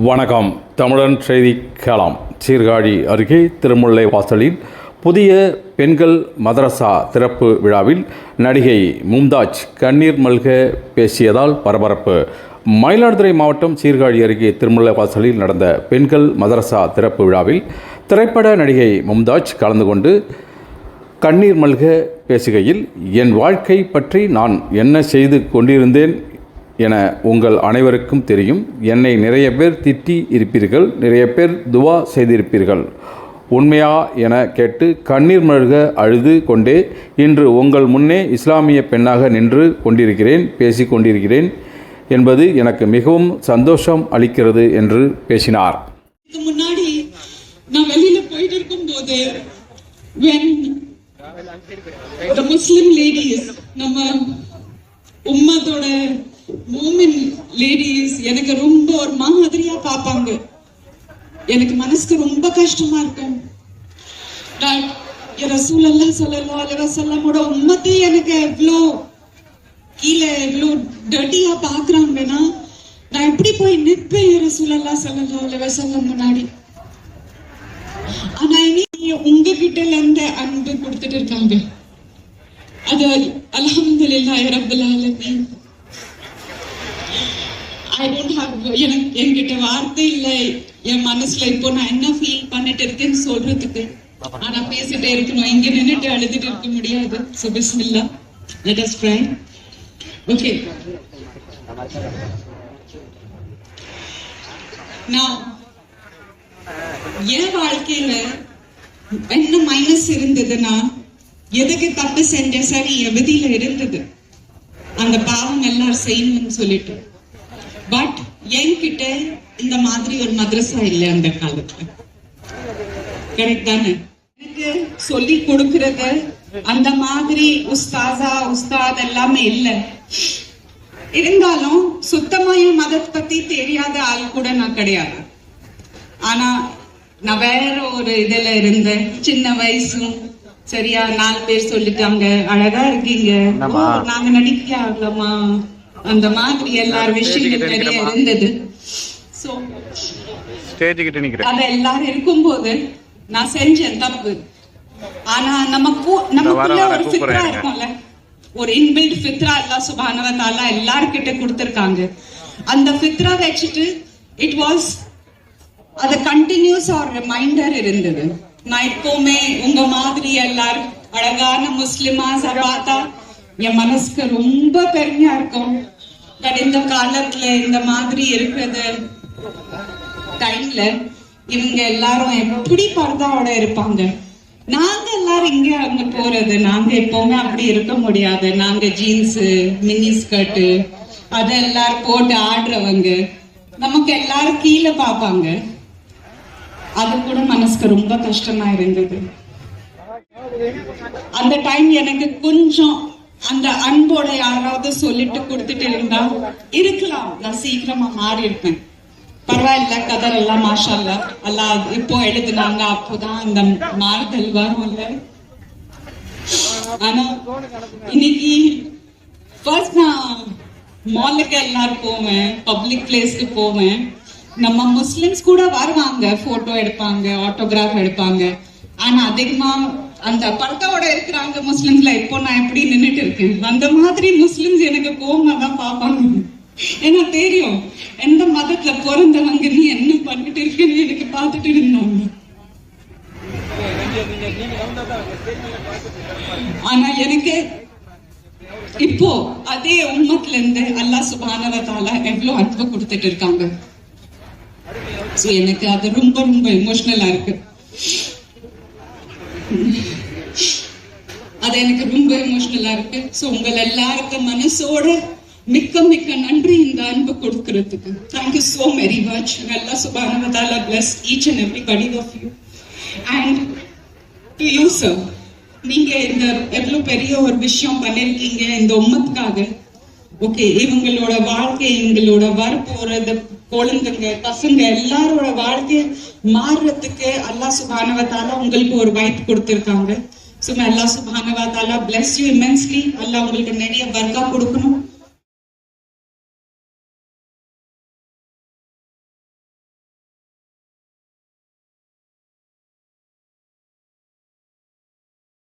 வணக்கம். தமிழன் செய்தி கேளாம். சீர்காழி அருகே திருமுல்லை வாசலில் புதிய பெண்கள் மதரசா திறப்பு விழாவில் நடிகை மும்தாஜ் கண்ணீர் மல்க பேசியதால் பரபரப்பு. மயிலாடுதுறை மாவட்டம் சீர்காழி அருகே திருமுல்லை வாசலில் நடந்த பெண்கள் மதரசா திறப்பு விழாவில் திரைப்பட நடிகை மும்தாஜ் கலந்து கொண்டு கண்ணீர் மல்க பேசுகையில் என் வாழ்க்கை பற்றி நான் என்ன செய்து கொண்டிருந்தேன் என உங்கள் அனைவருக்கும் தெரியும். என்னை நிறைய பேர் திட்டி இருப்பீர்கள் நிறைய பேர் துவா செய்திருப்பீர்கள். உண்மையா என கேட்டு கண்ணீர் மல்க அழுது கொண்டே இன்று உங்கள் முன்னே இஸ்லாமிய பெண்ணாக நின்று கொண்டிருக்கிறேன் பேசி கொண்டிருக்கிறேன் என்பது எனக்கு மிகவும் சந்தோஷம் அளிக்கிறது என்று பேசினார். முன்னாடி நான் வெளியில போயிட்டு இருக்கும் போது நம்ம உம்மத்தோட மூமின் லேடிஸ் எனக்கு ரொம்ப ஒரு மாதிரியா பார்ப்பாங்க. எனக்கு மனசுக்கு ரொம்ப கஷ்டமா இருக்கும். நான் ரசூல் அல்லா சொல்லலாம் அலைவசல்லமோட உம்மத்தை எனக்கு எவ்வளோ கீழே எவ்வளோ டர்ட்டியா பாக்குறாங்கன்னா நான் எப்படி போய் நிற்பேன் ரசூல் அல்லா சொல்லலாம் சொல்ல முன்னாடி? ஆனா இனி உங்ககிட்ட இருந்து அன்பு கொடுத்துட்டு இருக்காங்க. அது அல்ஹம்துலில்லாஹி ரப்பல் எனக்கு என்கிட்ட வார்த்தை இல்லை. என் மனசுல இப்போ நான் என்ன ஃபீல் பண்ணிட்டு இருக்கேன்னு சொல்றதுக்கு. ஆனா பேசிட்டே இருக்கணும். இங்க நின்னுட்டு அழுதுட்டு இருக்க முடியாது. சோ பிஸ்மில்லா. லெட் அஸ் ப்ரை ஓகே நான் என் வாழ்க்கையில என்ன மைனஸ் இருந்ததுன்னா எதுக்கு தப்பு செஞ்ச சரி எவதியில இருந்தது? அந்த பாவம் எல்லாரும் செய்யணும்னு சொல்லிட்டு. பட் என்கிட்ட இந்த மாதிரி ஒரு மதரசா இல்லை அந்த காலத்துல. கரெக்ட் தானே? சொல்லி கொடுக்கறது அந்த மாதிரி உஸ்தாசா உஸ்தாத் எல்லாமே இல்லை. இருந்தாலும் சுத்தமா என் மதத்தை பத்தி தெரியாத ஆள் கூட நான் கிடையாது. ஆனா நான் வேற ஒரு இதுல இருந்தேன். சின்ன வயசும் சரியா நாலு பேர் சொல்லிட்டாங்க. அழகா இருக்கீங்க. நாங்க நடிக்க ஆகலாமா அந்த மாதிரி எல்லார் விஷயங்கள் இருந்தது. சோ அத எல்லாரும் இருக்கும்போது நான் செஞ்சேன் தப்பு. ஆனா நம்ம நமக்குள்ள ஒரு ஃபித்ரா இருக்கும்ல. ஒரு இன்பில்ட் ஃபித்ரா அல்லாஹ் சுப்ஹானஹு வ தஆலா எல்லார்கிட்ட கொடுத்திருக்காங்க. அந்த ஃபித்ரா வச்சுட்டு இட் வாஸ் அது கண்டினியூஸ் ஒரு ரிமைண்டர் இருந்தது. நான் எப்பவுமே உங்க மாதிரி எல்லாரும் அழகான முஸ்லிமா பார்த்தா என் மனசுக்கு ரொம்ப பெருமையா இருக்கும். பட் இந்த காலத்துல இந்த மாதிரி இருக்கிறது டைம்ல இவங்க எல்லாரும் எப்படி பர்தாவோட இருப்பாங்க? நாங்க எல்லாரும் இங்க அங்க போறது நாங்க எப்பவுமே அப்படி இருக்க முடியாது. நாங்க ஜீன்ஸ் மினி ஸ்கர்ட் அது எல்லாரும் போட்டு ஆடுறவங்க நமக்கு எல்லாரும் கீழே பார்ப்பாங்க. அது கூட மனசுக்கு ரொம்ப கஷ்டமா இருந்தது. அந்த டைம் எனக்கு கொஞ்சம் அந்த அன்போட யாராவது சொல்லிட்டு கொடுத்துட்டு இருந்தா இருக்கலாம். நான் சீக்கிரமா மாறி இருப்பேன் பரவாயில்ல கதர் எல்லாம் மாஷால்ல. அல்லா இப்போ எழுதுனாங்க அப்போதான் அந்த மாறுதல் வரும்ல. ஆனா இன்னைக்கு ஃபர்ஸ்ட் நான் மாலுக்கு எல்லாரும் போவேன் பப்ளிக் பிளேஸ்க்கு போவேன். நம்ம முஸ்லிம்ஸ் கூட வருவாங்க போட்டோ எடுப்பாங்க ஆட்டோகிராஃப் எடுப்பாங்க. ஆனா அதிகமா அந்த பர்தாவோட இருக்கிறாங்க முஸ்லிம்ஸ்ல இப்போ நான் எப்படி நின்னுட்டு இருக்கேன்? அந்த மாதிரி முஸ்லிம்ஸ் எனக்கு கோமா தான் பார்ப்பாங்க. ஏன்னா தெரியும் எந்த மதத்துல பிறந்தவங்க நீ என்ன பண்ணிட்டு இருக்கேன்னு எனக்கு பார்த்துட்டு இருந்தாங்க ஆனா எனக்கு இப்போ அதே உம்மத்துல இருந்து அல்லாஹ் சுபானவத்தால எவ்வளவு அன்பு கொடுத்துட்டு இருக்காங்க. எனக்கு அது ரொம்ப ரொம்ப எமோஷனலா இருக்கு. அது எனக்கு ரொம்ப எமோஷனலா இருக்கு. ஸோ உங்கள் எல்லாருக்கும் மனசோட மிக்க மிக்க நன்றி இந்த அன்பு கொடுக்கறதுக்கு. தேங்க்யூ சோ வெரி மச் நல்லா சுபானவதால bless each and everybody of you and to you sir நீங்க இந்த எவ்வளவு பெரிய ஒரு விஷயம் பண்ணிருக்கீங்க இந்த உம்மத்துக்காக. ஓகே இவங்களோட வாழ்க்கை இவங்களோட வரப்போறது குழந்தைங்க பசங்க எல்லாரோட வாழ்க்கை மாறுறதுக்கு அல்லா சுபானவத்தால உங்களுக்கு ஒரு வாய்ப்பு கொடுத்துருக்காங்க. ஸோ அல்லாஹ் சுபானவத்தாலா பிளஸ் யூ இமென்ஸ்லி அல்லாஹ் உங்களுக்கு நிறைய வர்க்கா கொடுக்கணும்.